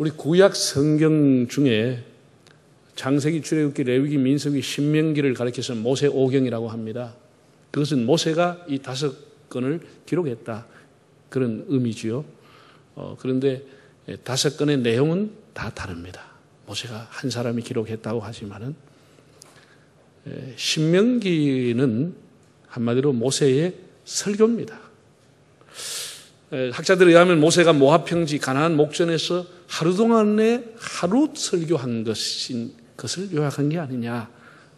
우리 구약 성경 중에 장세기, 출애굽기, 레위기, 민수기, 신명기를 가리켜서 모세 오경이라고 합니다. 그것은 모세가 이 다섯 건을 기록했다. 그런 의미지요. 어, 그런데 다섯 건의 내용은 다 다릅니다. 모세가 한 사람이 기록했다고 하지만은 신명기는 한마디로 모세의 설교입니다. 학자들에 의하면 모세가 모압 평지 가나안 목전에서 하루 동안에 하루 설교한 것인 것을 요약한 게 아니냐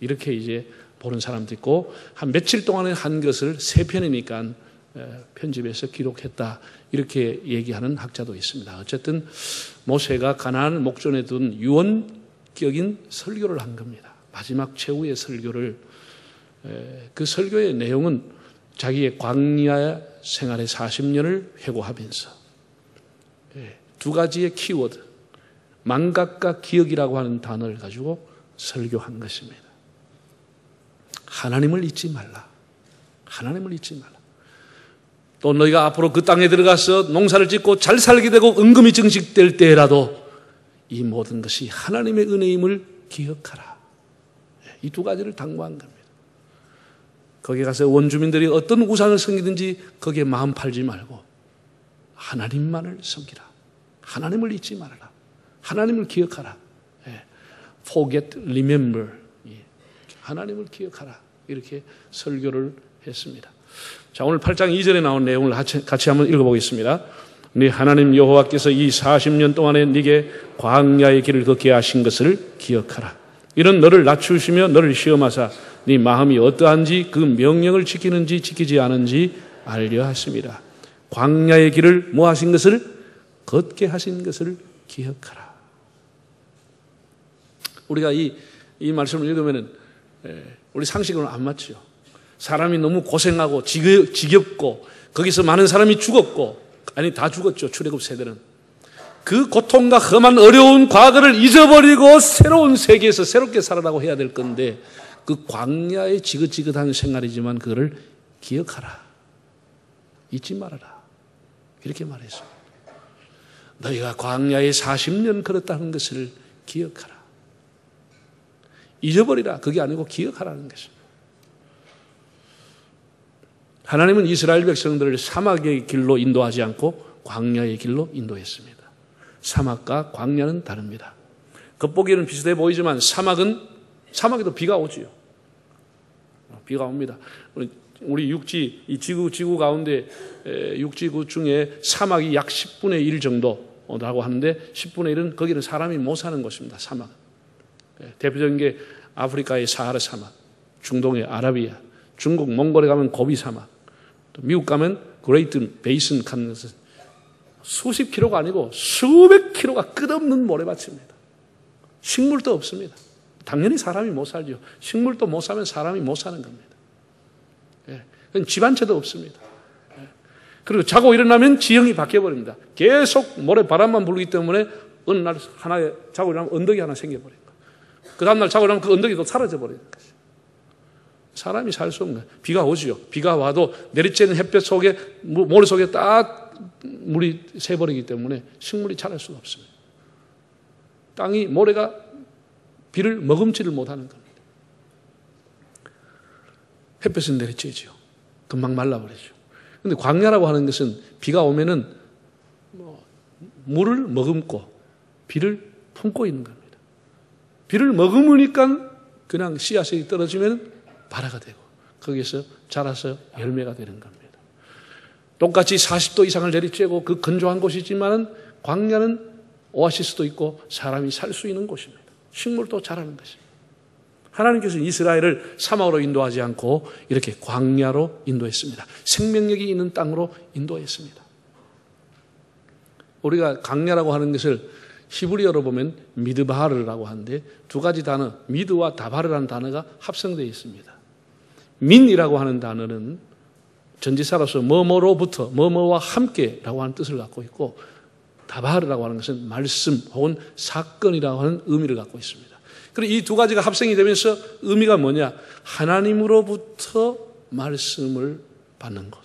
이렇게 이제 보는 사람도 있고 한 며칠 동안에 한 것을 세 편이니까 편집해서 기록했다 이렇게 얘기하는 학자도 있습니다. 어쨌든 모세가 가나안 목전에 둔 유언격인 설교를 한 겁니다. 마지막 최후의 설교를 그 설교의 내용은 자기의 광야 생활의 40년을 회고하면서 두 가지의 키워드 망각과 기억이라고 하는 단어를 가지고 설교한 것입니다. 하나님을 잊지 말라. 하나님을 잊지 말라. 또 너희가 앞으로 그 땅에 들어가서 농사를 짓고 잘 살게 되고 은금이 증식될 때라도 이 모든 것이 하나님의 은혜임을 기억하라. 이 두 가지를 당부한 겁니다. 거기 가서 원주민들이 어떤 우상을 섬기든지 거기에 마음 팔지 말고 하나님만을 섬기라. 하나님을 잊지 말아라. 하나님을 기억하라. 예. forget, remember. 예. 하나님을 기억하라. 이렇게 설교를 했습니다. 자, 오늘 8장 2절에 나온 내용을 같이 한번 읽어보겠습니다. 네 하나님 여호와께서 이 40년 동안에 네게 광야의 길을 걷게 하신 것을 기억하라. 이런 너를 낮추시며 너를 시험하사 네 마음이 어떠한지 그 명령을 지키는지 지키지 않은지 알려 하십니다. 광야의 길을 뭐 하신 것을 걷게 하신 것을 기억하라. 우리가 이, 이 말씀을 읽으면은 우리 상식으로는 안 맞죠. 사람이 너무 고생하고 지겹고 거기서 많은 사람이 죽었고 아니 다 죽었죠. 출애굽 세대는 그 고통과 험한 어려운 과거를 잊어버리고 새로운 세계에서 새롭게 살아라고 해야 될 건데 그 광야의 지긋지긋한 생활이지만 그거를 기억하라. 잊지 말아라. 이렇게 말했어. 너희가 광야에 40년 걸었다는 것을 기억하라. 잊어버리라. 그게 아니고 기억하라는 것입니다. 하나님은 이스라엘 백성들을 사막의 길로 인도하지 않고 광야의 길로 인도했습니다. 사막과 광야는 다릅니다. 겉보기에는 비슷해 보이지만 사막은 사막에도 비가 오지요. 비가 옵니다. 우리 육지, 이 지구, 지구 가운데 육지구 중에 사막이 약 10분의 1 정도라고 하는데 10분의 1은 거기는 사람이 못 사는 곳입니다. 사막. 대표적인 게 아프리카의 사하라 사막, 중동의 아라비아, 중국 몽골에 가면 고비 사막, 또 미국 가면 그레이트 베이슨 칸 것은 수십 킬로가 아니고 수백 킬로가 끝없는 모래밭입니다. 식물도 없습니다. 당연히 사람이 못 살죠. 식물도 못 사면 사람이 못 사는 겁니다. 예. 집한 채도 없습니다. 예. 그리고 자고 일어나면 지형이 바뀌어버립니다. 계속 모래 바람만 불기 때문에 어느 날 하나에 자고 일어나면 언덕이 하나 생겨버린 거예요. 그 다음날 자고 일어나면 그 언덕이 또 사라져버리는 것이죠. 사람이 살 수 없는 거예요. 비가 오죠. 비가 와도 내리쬐는 햇볕 속에, 모래 속에 딱 물이 새버리기 때문에 식물이 자랄 수가 없습니다. 땅이, 모래가 비를 머금지를 못하는 겁니다. 햇볕은 내리쬐죠. 금방 말라버리죠. 근데 광야라고 하는 것은 비가 오면은 뭐 물을 머금고 비를 품고 있는 겁니다. 비를 머금으니까 그냥 씨앗이 떨어지면 발화가 되고 거기에서 자라서 열매가 되는 겁니다. 똑같이 40도 이상을 내리쬐고 그 건조한 곳이지만은 광야는 오아시스도 있고 사람이 살 수 있는 곳입니다. 식물도 자라는 것입니다. 하나님께서 이스라엘을 사막으로 인도하지 않고 이렇게 광야로 인도했습니다. 생명력이 있는 땅으로 인도했습니다. 우리가 광야라고 하는 것을 히브리어로 보면 미드바르라고 하는데 두 가지 단어, 미드와 다바르라는 단어가 합성되어 있습니다. 민이라고 하는 단어는 전지사로서 뭐뭐로부터 뭐뭐와 함께라고 하는 뜻을 갖고 있고 다바르라고 하는 것은 말씀 혹은 사건이라고 하는 의미를 갖고 있습니다. 그리고 이 두 가지가 합성이 되면서 의미가 뭐냐? 하나님으로부터 말씀을 받는 것.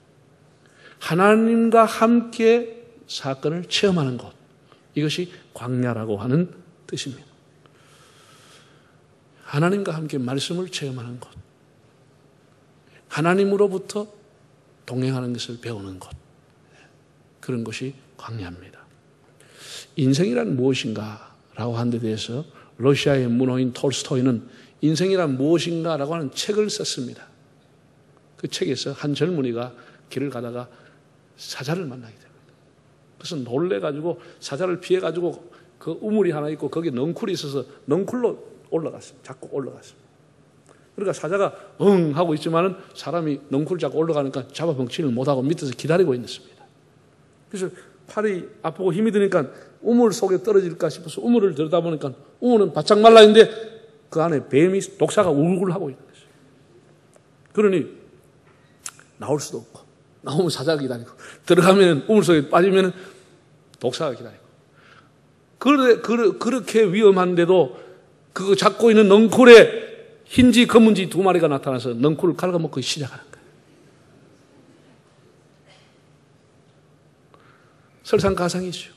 하나님과 함께 사건을 체험하는 것. 이것이 광야라고 하는 뜻입니다. 하나님과 함께 말씀을 체험하는 것. 하나님으로부터 동행하는 것을 배우는 것. 그런 것이 광야입니다. 인생이란 무엇인가? 라고 하는 데 대해서 러시아의 문호인 톨스토이는 인생이란 무엇인가? 라고 하는 책을 썼습니다. 그 책에서 한 젊은이가 길을 가다가 사자를 만나게 됩니다. 그래서 놀래가지고 사자를 피해가지고 그 우물이 하나 있고 거기 넝쿨이 있어서 넝쿨로 올라갔습니다. 자꾸 올라갔습니다. 그러니까 사자가 응 하고 있지만은 사람이 넝쿨 잡고 올라가니까 잡아먹지를 못하고 밑에서 기다리고 있습니다. 그래서 팔이 아프고 힘이 드니까 우물 속에 떨어질까 싶어서 우물을 들여다보니까 우물은 바짝 말라 있는데 그 안에 뱀이 독사가 울굴 하고 있는 거죠. 그러니 나올 수도 없고 나오면 사자가 기다리고 들어가면 우물 속에 빠지면 독사가 기다리고 그래, 그렇게 위험한데도 그거 잡고 있는 넝쿨에 흰지 검은지 두 마리가 나타나서 넝쿨을 갉아먹고 시작하는 거예요. 설상가상이죠.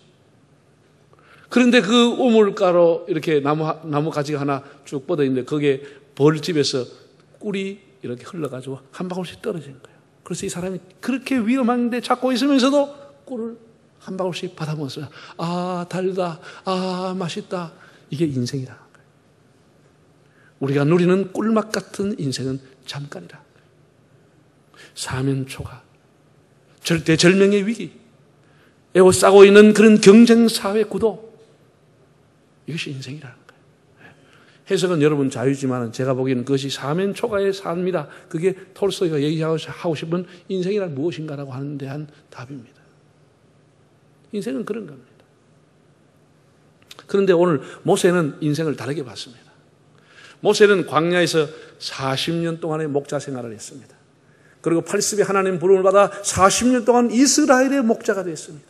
그런데 그 우물가로 이렇게 나무, 나무 가지가 하나 쭉 뻗어 있는데 거기에 벌집에서 꿀이 이렇게 흘러가지고 한 방울씩 떨어진 거예요. 그래서 이 사람이 그렇게 위험한데 잡고 있으면서도 꿀을 한 방울씩 받아 먹었어요. 아, 달다. 아, 맛있다. 이게 인생이라. 우리가 누리는 꿀맛 같은 인생은 잠깐이라. 사면초가 절대 절명의 위기, 에워싸고 있는 그런 경쟁사회 구도, 이것이 인생이라는 거예요. 해석은 여러분 자유지만 제가 보기에는 그것이 사면초가의 삶이다. 그게 톨스토이가 얘기하고 싶은 인생이란 무엇인가라고 하는 데 한 답입니다. 인생은 그런 겁니다. 그런데 오늘 모세는 인생을 다르게 봤습니다. 모세는 광야에서 40년 동안의 목자 생활을 했습니다. 그리고 80에 하나님 부름을 받아 40년 동안 이스라엘의 목자가 됐습니다.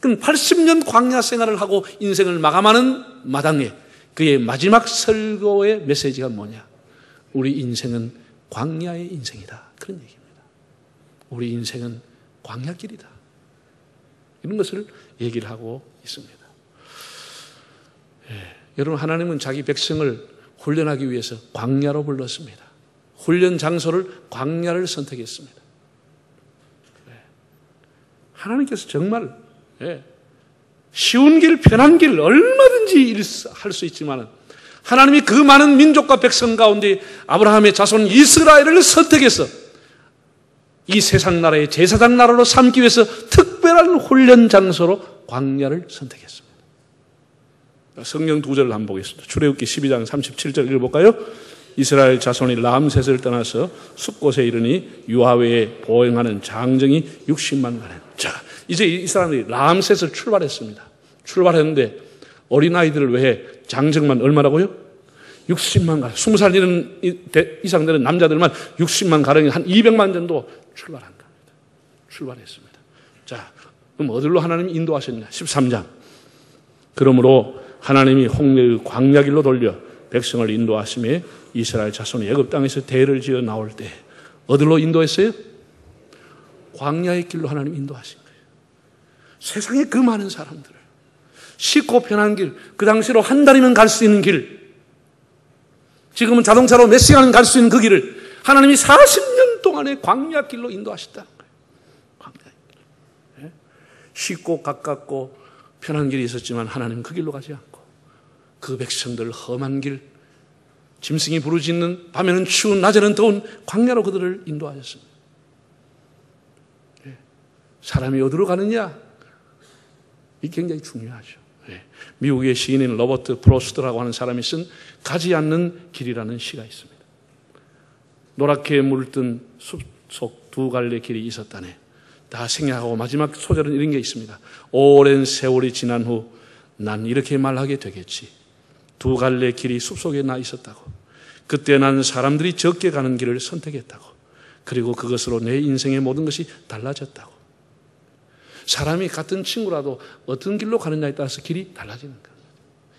그럼 80년 광야 생활을 하고 인생을 마감하는 마당에 그의 마지막 설교의 메시지가 뭐냐? 우리 인생은 광야의 인생이다. 그런 얘기입니다. 우리 인생은 광야길이다. 이런 것을 얘기를 하고 있습니다. 예, 여러분, 하나님은 자기 백성을 훈련하기 위해서 광야로 불렀습니다. 훈련 장소를 광야를 선택했습니다. 네. 하나님께서 정말 예, 쉬운 길, 편한 길 얼마든지 할 수 있지만 하나님이 그 많은 민족과 백성 가운데 아브라함의 자손 이스라엘을 선택해서 이 세상 나라의 제사장 나라로 삼기 위해서 특별한 훈련 장소로 광야를 선택했습니다. 성경 두 절을 한번 보겠습니다. 출애굽기 12장 37절 읽어볼까요? 이스라엘 자손이 람셋을 떠나서 숲곳에 이르니 유하웨에 보행하는 장정이 60만 가량. 자, 이제 이 사람들이 람셋을 출발했습니다. 출발했는데 어린아이들을 위해 장정만 얼마라고요? 60만 가량. 20살 되는 이상 되는 남자들만 60만 가량이 한 200만 정도 출발한 겁니다. 출발했습니다. 자, 그럼 어디로 하나님 인도하셨냐? 13장. 그러므로 하나님이 홍해의 광야길로 돌려 백성을 인도하심에 이스라엘 자손이 애굽 땅에서 대를 지어 나올 때 어디로 인도했어요? 광야의 길로 하나님 인도하신. 세상에 그 많은 사람들을 쉽고 편한 길, 그 당시로 한 달이면 갈 수 있는 길, 지금은 자동차로 몇 시간은 갈 수 있는 그 길을 하나님이 40년 동안의 광야 길로 인도하셨다는 거예요. 광야 길. 예? 쉽고 가깝고 편한 길이 있었지만 하나님 그 길로 가지 않고 그 백성들 험한 길, 짐승이 부르짖는 밤에는 추운 낮에는 더운 광야로 그들을 인도하셨습니다. 예. 사람이 어디로 가느냐? 이 굉장히 중요하죠. 예. 미국의 시인인 로버트 프로스트라고 하는 사람이 쓴 가지 않는 길이라는 시가 있습니다. 노랗게 물든 숲속 두 갈래 길이 있었다네. 다 생략하고 마지막 소절은 이런 게 있습니다. 오랜 세월이 지난 후 난 이렇게 말하게 되겠지. 두 갈래 길이 숲속에 나 있었다고. 그때 난 사람들이 적게 가는 길을 선택했다고. 그리고 그것으로 내 인생의 모든 것이 달라졌다고. 사람이 같은 친구라도 어떤 길로 가느냐에 따라서 길이 달라지는 겁니다.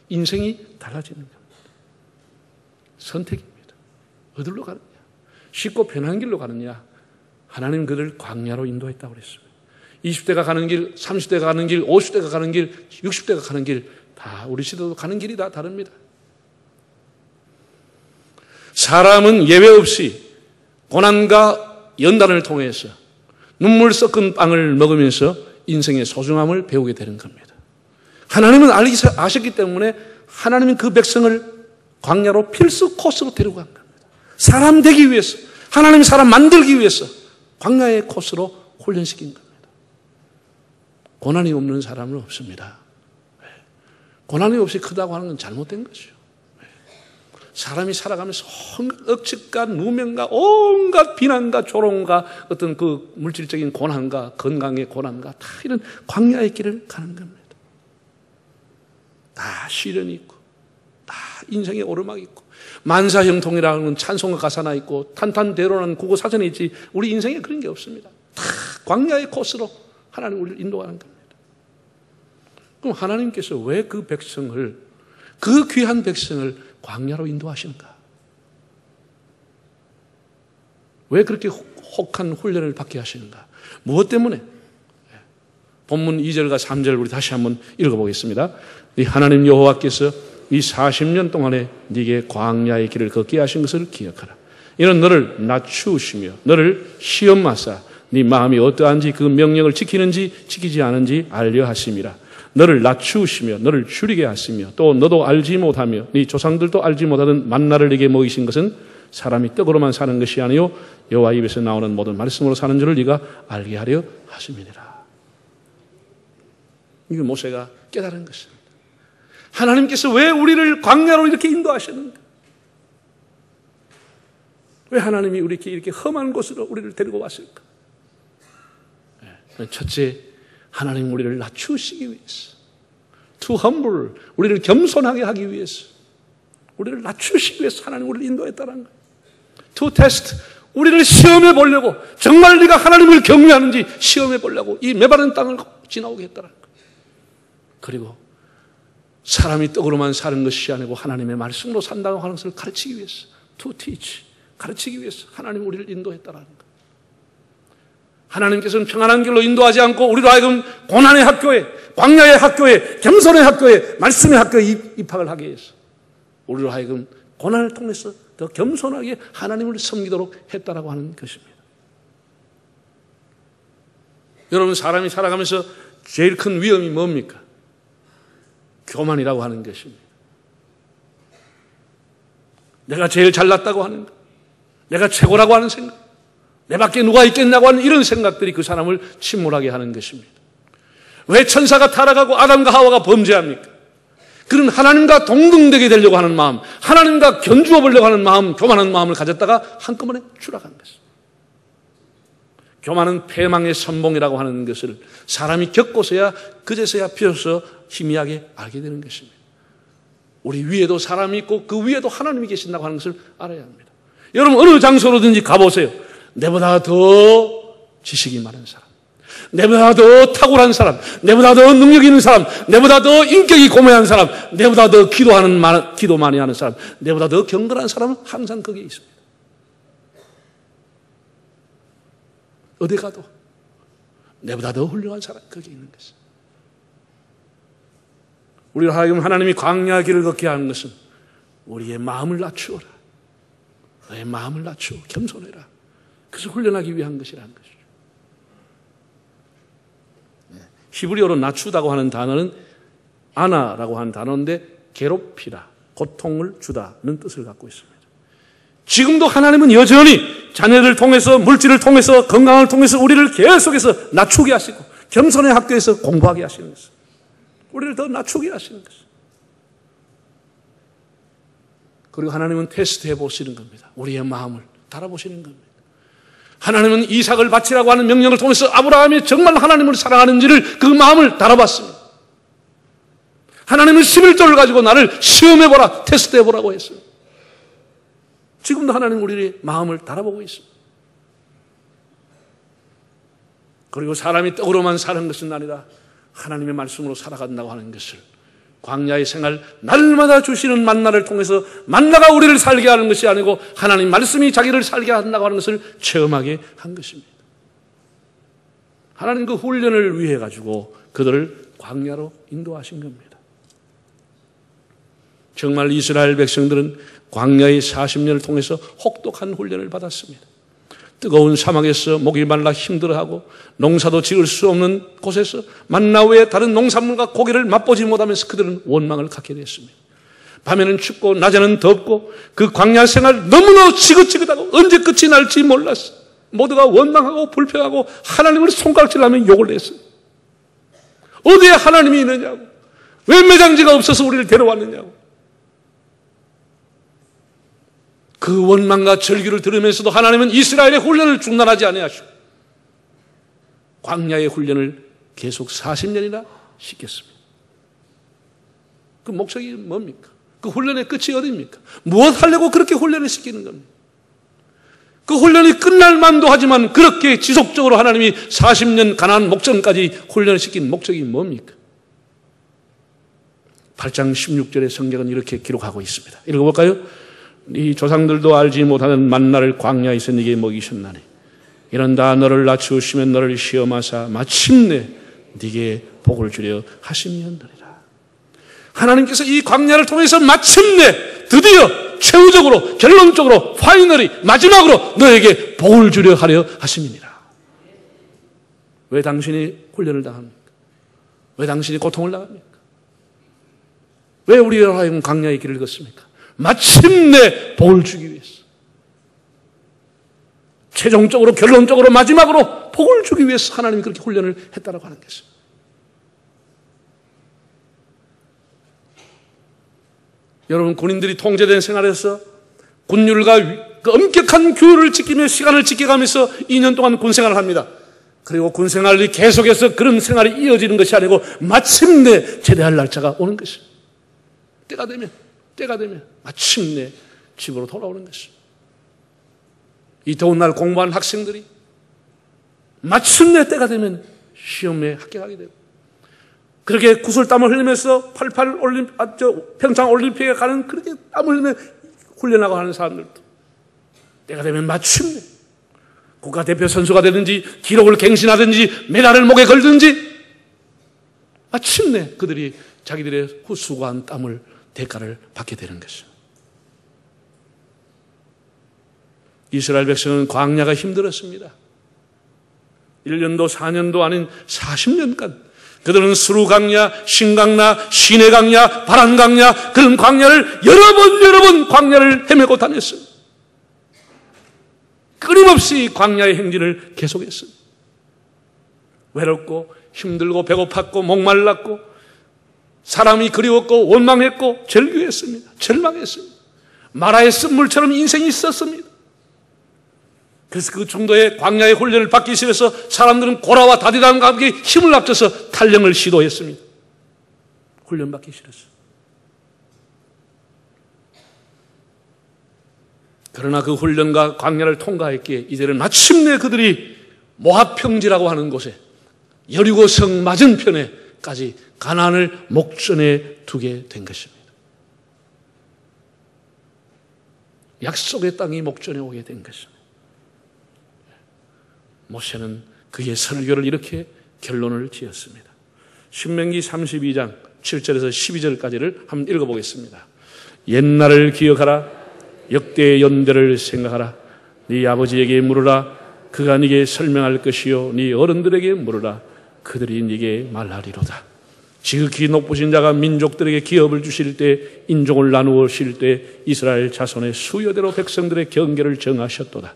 인생이 달라지는 겁니다. 선택입니다. 어디로 가느냐? 쉽고 편한 길로 가느냐? 하나님 그를 광야로 인도했다고 그랬습니다. 20대가 가는 길, 30대가 가는 길, 50대가 가는 길, 60대가 가는 길, 다 우리 시대도 가는 길이 다 다릅니다. 사람은 예외 없이 고난과 연단을 통해서 눈물 섞은 빵을 먹으면서 인생의 소중함을 배우게 되는 겁니다. 하나님은 아셨기 때문에 하나님은 그 백성을 광야로 필수 코스로 데려간 겁니다. 사람 되기 위해서, 하나님이 사람 만들기 위해서 광야의 코스로 훈련시킨 겁니다. 고난이 없는 사람은 없습니다. 네. 고난이 없이 크다고 하는 건 잘못된 것이죠. 네. 사람이 살아가면서 억측과 누명과 온갖 비난과 조롱과 어떤 그 물질적인 고난과 건강의 고난과 다 이런 광야의 길을 가는 겁니다. 다 시련이 있고, 다 인생의 오르막이 있고, 만사형통이라는 찬송가 가사나 있고, 탄탄대로라는 국어 사전에 있지, 우리 인생에 그런 게 없습니다. 다 광야의 코스로 하나님 우리를 인도하는 겁니다. 그럼 하나님께서 왜 그 백성을, 그 귀한 백성을 광야로 인도하시는가? 왜 그렇게 혹한 훈련을 받게 하시는가? 무엇 때문에? 본문 2절과 3절 우리 다시 한번 읽어보겠습니다. 하나님 여호와께서 이 40년 동안에 네게 광야의 길을 걷게 하신 것을 기억하라. 이는 너를 낮추시며 너를 시험하사 네 마음이 어떠한지 그 명령을 지키는지 지키지 않은지 알려 하심이라. 너를 낮추시며 너를 줄이게 하시며 또 너도 알지 못하며 네 조상들도 알지 못하던 만나를 네게 먹이신 것은 사람이 떡으로만 사는 것이 아니요 여호와 입에서 나오는 모든 말씀으로 사는 줄을 네가 알게 하려 하심이니라. 이게 모세가 깨달은 것입니다. 하나님께서 왜 우리를 광야로 이렇게 인도하셨는가? 왜 하나님이 우리에게 이렇게 험한 곳으로 우리를 데리고 왔을까? 네, 첫째, 하나님 우리를 낮추시기 위해서. To humble, 우리를 겸손하게 하기 위해서. 우리를 낮추시기 위해서 하나님 우리를 인도했다는 거예요. To test, 우리를 시험해 보려고, 정말 네가 하나님을 경외하는지 시험해 보려고 이 메바른 땅을 지나오게 했다는 거예요. 그리고 사람이 떡으로만 사는 것이 아니고 하나님의 말씀으로 산다고 하는 것을 가르치기 위해서, to teach, 가르치기 위해서 하나님 우리를 인도했다는 것. 하나님께서는 평안한 길로 인도하지 않고 우리로 하여금 고난의 학교에, 광야의 학교에, 겸손의 학교에, 말씀의 학교에 입학을 하게 해서 우리로 하여금 고난을 통해서 더 겸손하게 하나님을 섬기도록 했다라고 하는 것입니다. 여러분 사람이 살아가면서 제일 큰 위험이 뭡니까? 교만이라고 하는 것입니다. 내가 제일 잘났다고 하는 것, 내가 최고라고 하는 생각, 내 밖에 누가 있겠냐고 하는 이런 생각들이 그 사람을 침몰하게 하는 것입니다. 왜 천사가 타락하고 아담과 하와가 범죄합니까? 그런 하나님과 동등되게 되려고 하는 마음, 하나님과 견주어 보려고 하는 마음, 교만한 마음을 가졌다가 한꺼번에 추락한 것입니다. 교만은 패망의 선봉이라고 하는 것을 사람이 겪고서야 그제서야 비로소 희미하게 알게 되는 것입니다. 우리 위에도 사람이 있고 그 위에도 하나님이 계신다고 하는 것을 알아야 합니다. 여러분 어느 장소로든지 가보세요. 내보다 더 지식이 많은 사람, 내보다 더 탁월한 사람, 내보다 더 능력 있는 사람, 내보다 더 인격이 고매한 사람, 내보다 더 기도하는 기도 많이 하는 사람, 내보다 더 경건한 사람은 항상 거기에 있습니다. 어디 가도 내보다 더 훌륭한 사람 거기 있는 것입니다. 우리가 하여금 하나님이 광야 길을 걷게 하는 것은 우리의 마음을 낮추어라. 너의 마음을 낮추어 겸손해라. 그래서 훈련하기 위한 것이라는 것이죠. 네. 히브리어로 낮추다고 하는 단어는 아나라고 하는 단어인데 괴롭히라, 고통을 주다는 뜻을 갖고 있습니다. 지금도 하나님은 여전히 자녀를 통해서 물질을 통해서 건강을 통해서 우리를 계속해서 낮추게 하시고 겸손의 학교에서 공부하게 하시는 것입니다. 우리를 더 낮추게 하시는 것입니다. 그리고 하나님은 테스트해 보시는 겁니다. 우리의 마음을 달아보시는 겁니다. 하나님은 이삭을 바치라고 하는 명령을 통해서 아브라함이 정말 하나님을 사랑하는지를 그 마음을 달아봤습니다. 하나님은 11조를 가지고 나를 시험해보라, 테스트해보라고 했어요. 지금도 하나님 우리의 마음을 달아보고 있습니다. 그리고 사람이 떡으로만 사는 것은 아니라 하나님의 말씀으로 살아간다고 하는 것을 광야의 생활 날마다 주시는 만나를 통해서 만나가 우리를 살게 하는 것이 아니고 하나님 말씀이 자기를 살게 한다고 하는 것을 체험하게 한 것입니다. 하나님 그 훈련을 위해 가지고 그들을 광야로 인도하신 겁니다. 정말 이스라엘 백성들은 광야의 40년을 통해서 혹독한 훈련을 받았습니다. 뜨거운 사막에서 목이 말라 힘들어하고 농사도 지을 수 없는 곳에서 만나 외에 다른 농산물과 고기를 맛보지 못하면서 그들은 원망을 갖게 됐습니다. 밤에는 춥고 낮에는 덥고 그 광야 생활 너무나 지긋지긋하고 언제 끝이 날지 몰랐어. 모두가 원망하고 불평하고 하나님을 손가락질하며 욕을 냈어요. 어디에 하나님이 있느냐고. 왜 매장지가 없어서 우리를 데려왔느냐고. 그 원망과 절규를 들으면서도 하나님은 이스라엘의 훈련을 중단하지 아니하시고 광야의 훈련을 계속 40년이나 시켰습니다. 그 목적이 뭡니까? 그 훈련의 끝이 어디입니까? 무엇 하려고 그렇게 훈련을 시키는 겁니까? 그 훈련이 끝날 만도 하지만 그렇게 지속적으로 하나님이 40년 가난 목전까지 훈련을 시킨 목적이 뭡니까? 8장 16절의 성경은 이렇게 기록하고 있습니다. 읽어볼까요? 네 조상들도 알지 못하는 만나를 광야에서 네게 먹이셨나니 이런다 너를 낮추시면 너를 시험하사 마침내 네게 복을 주려 하심이었느니라. 하나님께서 이 광야를 통해서 마침내 드디어 최후적으로 결론적으로 파이널이 마지막으로 너에게 복을 주려 하려 하심이니라. 왜 당신이 훈련을 당합니까? 왜 당신이 고통을 당합니까? 왜 우리가 하여금 광야의 길을 걷습니까? 마침내 복을 주기 위해서. 최종적으로 결론적으로 마지막으로 복을 주기 위해서 하나님이 그렇게 훈련을 했다라고 하는 것입니다. 여러분 군인들이 통제된 생활에서 군율과 그 엄격한 규율을 지키며 시간을 지켜가면서 2년 동안 군 생활을 합니다. 그리고 군 생활이 계속해서 그런 생활이 이어지는 것이 아니고 마침내 제대할 날짜가 오는 것입니다. 때가 되면 때가 되면 마침내 집으로 돌아오는 것입니다. 이 더운 날 공부한 학생들이 마침내 때가 되면 시험에 합격하게 되고 그렇게 구슬 땀을 흘리면서 88 올림, 아, 저, 평창 올림픽에 가는 그렇게 땀을 흘리며 훈련하고 하는 사람들도 때가 되면 마침내 국가대표 선수가 되든지 기록을 갱신하든지 메달을 목에 걸든지 마침내 그들이 자기들의 후수고한 땀을 대가를 받게 되는 것입니다. 이스라엘 백성은 광야가 힘들었습니다. 1년도 4년도 아닌 40년간 그들은 수루 강야, 신강야, 시내 강야, 바란 강야 그런 광야를 여러 번 여러 번 광야를 헤매고 다녔습니다. 끊임없이 광야의 행진을 계속했습니다. 외롭고 힘들고 배고팠고 목말랐고 사람이 그리웠고 원망했고 절규했습니다. 절망했습니다. 마라의 쓴물처럼 인생이 있었습니다. 그래서 그 정도의 광야의 훈련을 받기 싫어서 사람들은 고라와 다디단과 함께 힘을 합쳐서 탈령을 시도했습니다. 훈련 받기 싫었어. 그러나 그 훈련과 광야를 통과했기에 이제는 마침내 그들이 모합평지라고 하는 곳에 여리고성 맞은편에 까지 가난을 목전에 두게 된 것입니다. 약속의 땅이 목전에 오게 된 것입니다. 모세는 그의 설교를 이렇게 결론을 지었습니다. 신명기 32장 7절에서 12절까지를 한번 읽어보겠습니다. 옛날을 기억하라. 역대의 연대를 생각하라. 네 아버지에게 물으라. 그가 네게 설명할 것이요. 네 어른들에게 물으라. 그들이 네게 말하리로다. 지극히 높으신 자가 민족들에게 기업을 주실 때 인종을 나누으실 때 이스라엘 자손의 수요대로 백성들의 경계를 정하셨도다.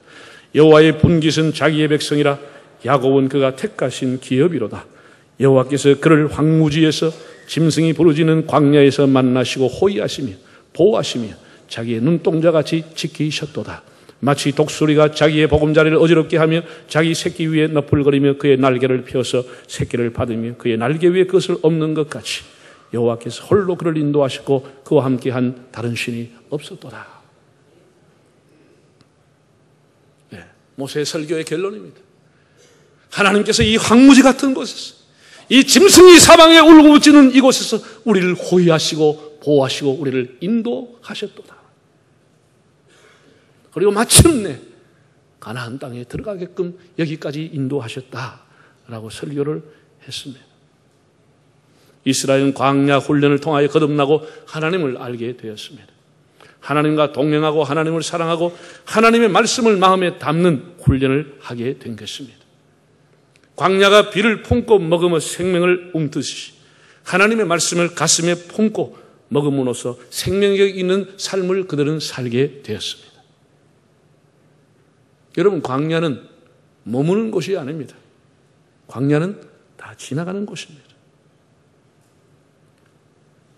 여호와의 분깃은 자기의 백성이라 야곱은 그가 택하신 기업이로다. 여호와께서 그를 황무지에서 짐승이 부르지는 광야에서 만나시고 호위하시며 보호하시며 자기의 눈동자같이 지키셨도다. 마치 독수리가 자기의 보금자리를 어지럽게 하며 자기 새끼 위에 너풀거리며 그의 날개를 펴서 새끼를 받으며 그의 날개 위에 그것을 없는 것 같이 여호와께서 홀로 그를 인도하셨고 그와 함께한 다른 신이 없었도다. 모세의 설교의 결론입니다. 하나님께서 이 황무지 같은 곳에서 이 짐승이 사방에 울고붙지는 이곳에서 우리를 호위하시고 보호하시고 우리를 인도하셨도다. 그리고 마침내 가나안 땅에 들어가게끔 여기까지 인도하셨다. 라고 설교를 했습니다. 이스라엘은 광야 훈련을 통하여 거듭나고 하나님을 알게 되었습니다. 하나님과 동행하고 하나님을 사랑하고 하나님의 말씀을 마음에 담는 훈련을 하게 된 것입니다. 광야가 비를 품고 먹으며 생명을 움듯이 하나님의 말씀을 가슴에 품고 먹음으로써 생명력 있는 삶을 그들은 살게 되었습니다. 여러분, 광야는 머무는 곳이 아닙니다. 광야는 다 지나가는 곳입니다.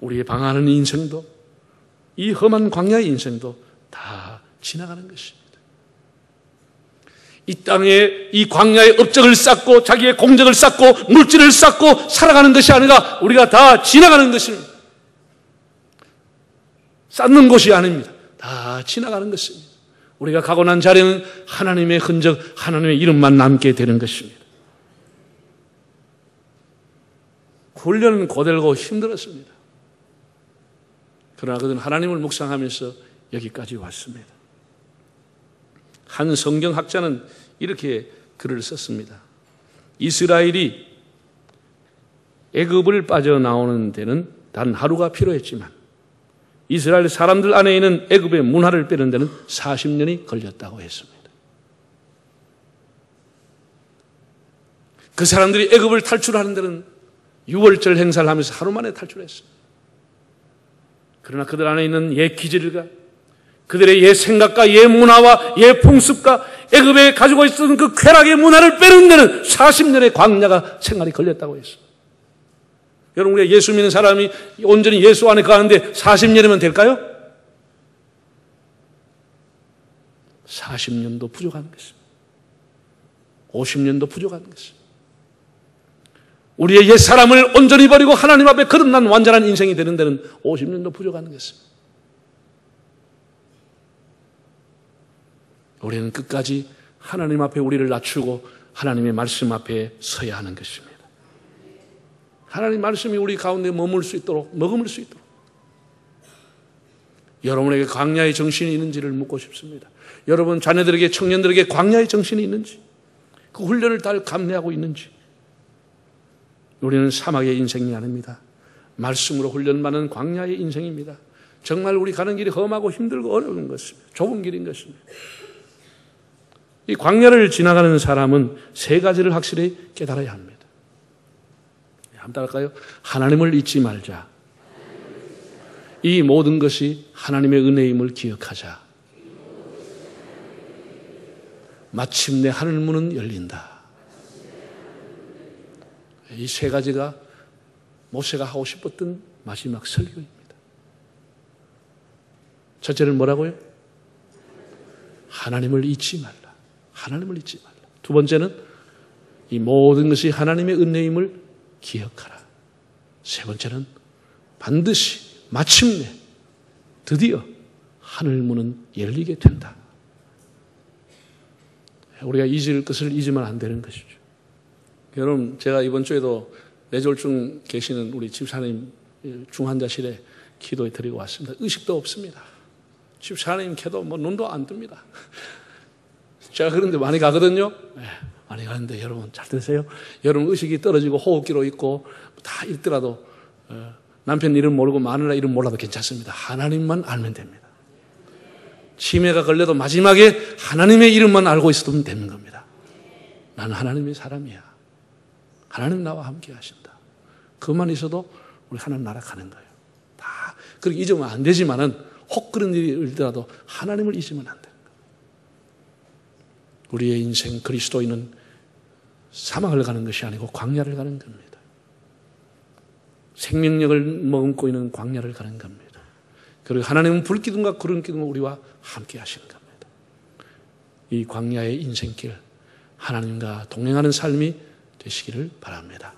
우리의 방하는 인생도 이 험한 광야의 인생도 다 지나가는 것입니다. 이 땅에 이 광야의 업적을 쌓고 자기의 공적을 쌓고 물질을 쌓고 살아가는 것이 아니라 우리가 다 지나가는 것입니다. 쌓는 곳이 아닙니다. 다 지나가는 것입니다. 우리가 가고 난 자리는 하나님의 흔적, 하나님의 이름만 남게 되는 것입니다. 훈련은 고들고 힘들었습니다. 그러나 그는 하나님을 묵상하면서 여기까지 왔습니다. 한 성경학자는 이렇게 글을 썼습니다. 이스라엘이 애굽을 빠져나오는 데는 단 하루가 필요했지만 이스라엘 사람들 안에 있는 애굽의 문화를 빼는 데는 40년이 걸렸다고 했습니다. 그 사람들이 애굽을 탈출하는 데는 6월절 행사를 하면서 하루 만에 탈출했습니다. 그러나 그들 안에 있는 옛 기질과 그들의 옛 생각과 옛 문화와 옛 풍습과 애굽에 가지고 있었던 그 쾌락의 문화를 빼는 데는 40년의 광야가 생활이 걸렸다고 했어요. 여러분 우리가 예수 믿는 사람이 온전히 예수 안에 가는데 40년이면 될까요? 40년도 부족한 것입니다. 50년도 부족한 것입니다. 우리의 옛 사람을 온전히 버리고 하나님 앞에 거듭난 완전한 인생이 되는 데는 50년도 부족한 것입니다. 우리는 끝까지 하나님 앞에 우리를 낮추고 하나님의 말씀 앞에 서야 하는 것입니다. 하나님 말씀이 우리 가운데 머물 수 있도록, 머금을 수 있도록. 여러분에게 광야의 정신이 있는지를 묻고 싶습니다. 여러분 자녀들에게, 청년들에게 광야의 정신이 있는지, 그 훈련을 잘 감내하고 있는지, 우리는 사막의 인생이 아닙니다. 말씀으로 훈련받는 광야의 인생입니다. 정말 우리 가는 길이 험하고 힘들고 어려운 것입니다. 좁은 길인 것입니다. 이 광야를 지나가는 사람은 세 가지를 확실히 깨달아야 합니다. 한번 따라할까요? 하나님을 잊지 말자. 이 모든 것이 하나님의 은혜임을 기억하자. 마침내 하늘문은 열린다. 이 세 가지가 모세가 하고 싶었던 마지막 설교입니다. 첫째는 뭐라고요? 하나님을 잊지 말라. 하나님을 잊지 말라. 두 번째는 이 모든 것이 하나님의 은혜임을 기억하라. 세 번째는 반드시 마침내 드디어 하늘 문은 열리게 된다. 우리가 잊을 것을 잊으면 안 되는 것이죠. 여러분, 제가 이번 주에도 뇌졸중 계시는 우리 집사님 중환자실에 기도해 드리고 왔습니다. 의식도 없습니다. 집사님 캐도 뭐 눈도 안 뜹니다. 제가 그런데 많이 가거든요. 네, 많이 가는데 여러분 잘 들으세요. 여러분 의식이 떨어지고 호흡기로 있고 다 있더라도 어, 남편 이름 모르고 마누라 이름 몰라도 괜찮습니다. 하나님만 알면 됩니다. 치매가 걸려도 마지막에 하나님의 이름만 알고 있어도 되는 겁니다. 나는 하나님의 사람이야. 하나님 나와 함께 하신다. 그것만 있어도 우리 하나님 나라 가는 거예요. 다 그렇게 잊으면 안 되지만은 혹 그런 일이 일더라도 하나님을 잊으면 안 돼요. 우리의 인생 그리스도인은 사망을 가는 것이 아니고 광야를 가는 겁니다. 생명력을 머금고 있는 광야를 가는 겁니다. 그리고 하나님은 불기둥과 구름 기둥과 우리와 함께 하시는 겁니다. 이 광야의 인생길, 하나님과 동행하는 삶이 되시기를 바랍니다.